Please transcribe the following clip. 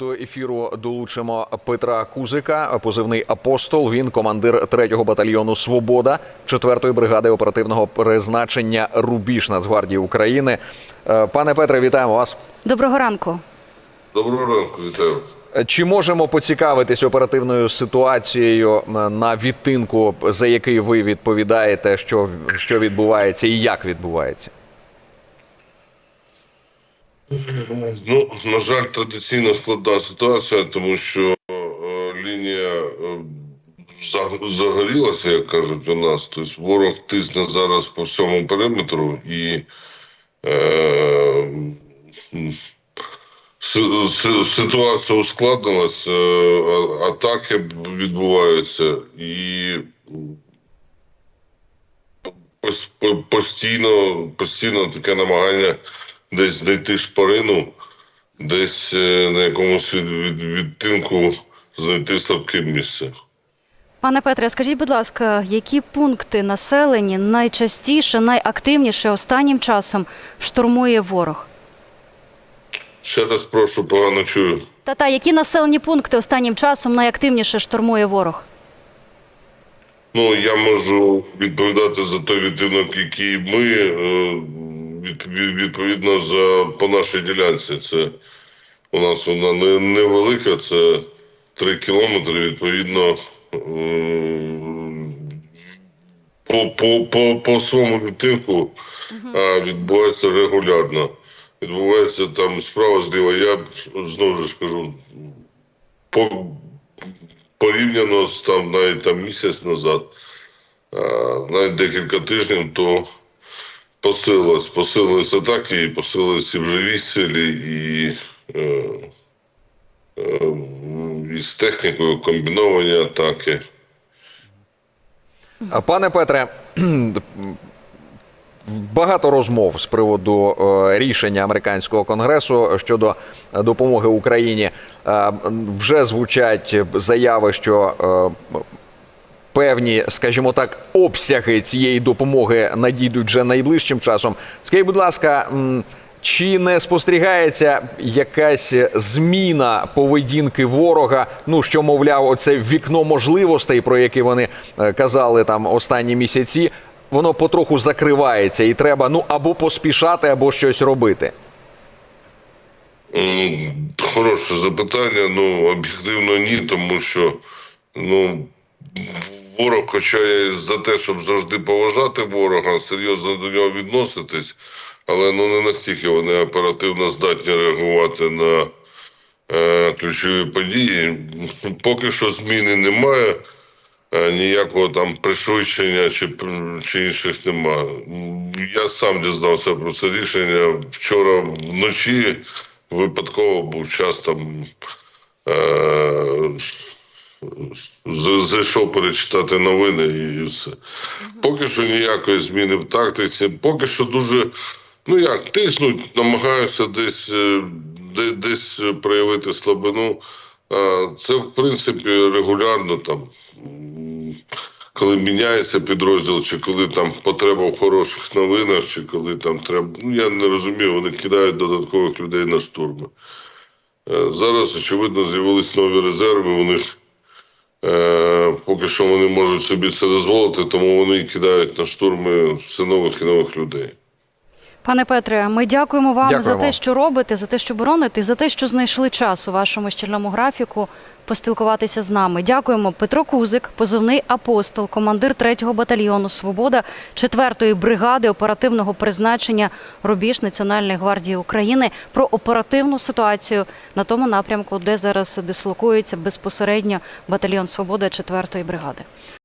до ефіру долучимо Петра Кузика, позивний апостол. Він командир 3-го батальйону Свобода 4-ї бригади оперативного призначення Рубіж Нацгвардії України. Е, Пане Петре, вітаємо вас. Доброго ранку. Доброго ранку, вітаю. Чи можемо поцікавитись оперативною ситуацією е, на відтинку, за який ви відповідаєте, що, що відбувається і як відбувається? Ну, на жаль, традиційно складна ситуація, тому що е, лінія е, загорілася, як кажуть у нас. Тобто ворог тисне зараз по всьому периметру і е, ситуація ускладнилась, е, атаки відбуваються і постійно, постійно таке намагання десь знайти шпарину, десь е, на якомусь від, від, відтинку знайти слабке місце. Пане Петре, скажіть, будь ласка, які пункти населені найчастіше, найактивніше останнім часом штурмує ворог? Ще раз прошу, погано чую. Та та які населені пункти останнім часом найактивніше штурмує ворог? Ну, я можу відповідати за той відтинок, який ми е, від, від- відповідно за по нашій ділянці. Це у нас вона не, невелика, це 3 кілометри. Відповідно, е, по, по, по, по своєму відтинку а, відбувається регулярно. Відбувається там справа зліва. Я знову ж кажу, по, порівняно з там навіть там місяць назад, а, навіть декілька тижнів, то посилилось, посилились атаки, посилились і вживі силі, і, е, е, і з технікою комбіновані атаки. Пане Петре, багато розмов з приводу е, рішення американського конгресу щодо допомоги Україні. Е, Вже звучать заяви, що е, певні, скажімо так, обсяги цієї допомоги надійдуть вже найближчим часом. Скажіть, будь ласка. Чи не спостерігається якась зміна поведінки ворога? Ну що мовляв, оце вікно можливостей, про яке вони е, казали там останні місяці, воно потроху закривається, і треба ну або поспішати, або щось робити. Хороше запитання. Ну, об'єктивно ні, тому що ну, ворог, хоча я за те, щоб завжди поважати ворога, серйозно до нього відноситись, але ну не настільки вони оперативно здатні реагувати на е, ключові події. Поки що зміни немає. е, Ніякого там пришвидшення чи, чи інших немає. Я сам дізнався про це рішення вчора вночі. Випадково був час там. Е- зайшов перечитати новини і все. Поки що ніякої зміни в тактиці. Поки що дуже, ну як, тиснуть, намагаються десь, е, де- десь проявити слабину. Це, в принципі, регулярно там. Коли міняється підрозділ, чи коли там потреба в хороших новинах, чи коли там треба. Ну я не розумію, вони кидають додаткових людей на штурми. Е, Зараз, очевидно, з'явились нові резерви. У них поки що вони можуть собі це дозволити, тому вони кидають на штурми все нових і нових людей. Пане Петре, ми дякуємо вам Дякуємо. за те, що робите, за те, що бороните, за те, що знайшли час у вашому щільному графіку поспілкуватися з нами. Дякуємо. Петро Кузик, позивний апостол, командир 3-го батальйону Свобода 4-ї бригади оперативного призначення Рубіж Національної гвардії України про оперативну ситуацію на тому напрямку, де зараз дислокується безпосередньо батальйон Свобода 4-ї бригади.